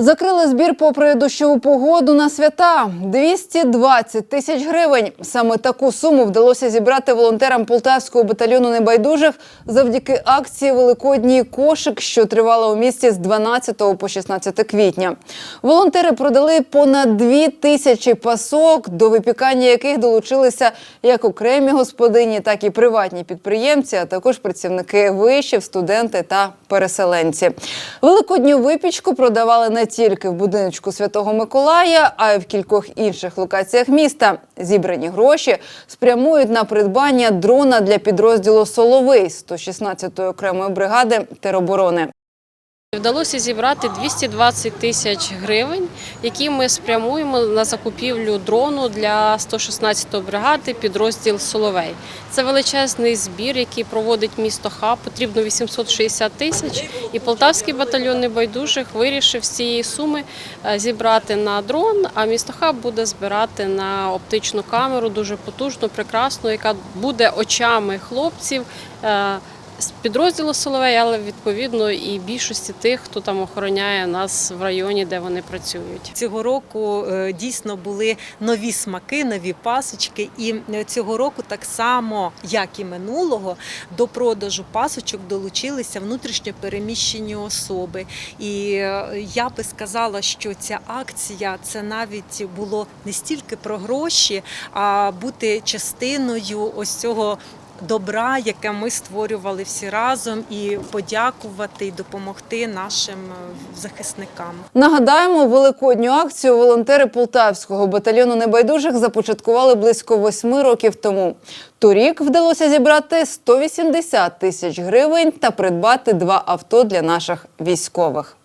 Закрили збір попри дощову погоду на свята 220 тисяч гривень. Саме таку суму вдалося зібрати волонтерам полтавського батальйону небайдужих завдяки акції Великодній кошик, що тривала у місті з 12 по 16 квітня. Волонтери продали понад дві тисячі пасок, до випікання яких долучилися як окремі господині, так і приватні підприємці, а також працівники вишів, студенти та переселенці. Великодню випічку продавали не тільки в будиночку Святого Миколая, а й в кількох інших локаціях міста. Зібрані гроші спрямують на придбання дрона для підрозділу Соловий 116-ї окремої бригади тероборони. Вдалося зібрати 220 тисяч гривень, які ми спрямуємо на закупівлю дрону для 116-ї бригади підрозділ Соловей. Це величезний збір, який проводить місто Хаб. Потрібно 860 тисяч. І Полтавський батальйон небайдужих вирішив з цієї суми е, зібрати на дрон. А місто Хаб буде збирати на оптичну камеру, дуже потужну, прекрасну, яка буде очами хлопців. З підрозділу Соловей, але відповідно і більшості тих, хто там охороняє нас в районі, де вони працюють. Цього року е, дійсно були нові смаки, нові пасочки. І е, цього року, так само як і минулого, до продажу пасочок долучилися внутрішньо переміщені особи. І е, я би сказала, що ця акція це навіть було не стільки про гроші, а бути частиною ось цього. Добра, яке ми створювали всі разом, і подякувати і допомогти нашим е, захисникам. Нагадаємо, великодню акцію волонтери Полтавського батальйону небайдужих започаткували близько восьми років тому. Торік вдалося зібрати 180 тисяч гривень та придбати два авто для наших військових.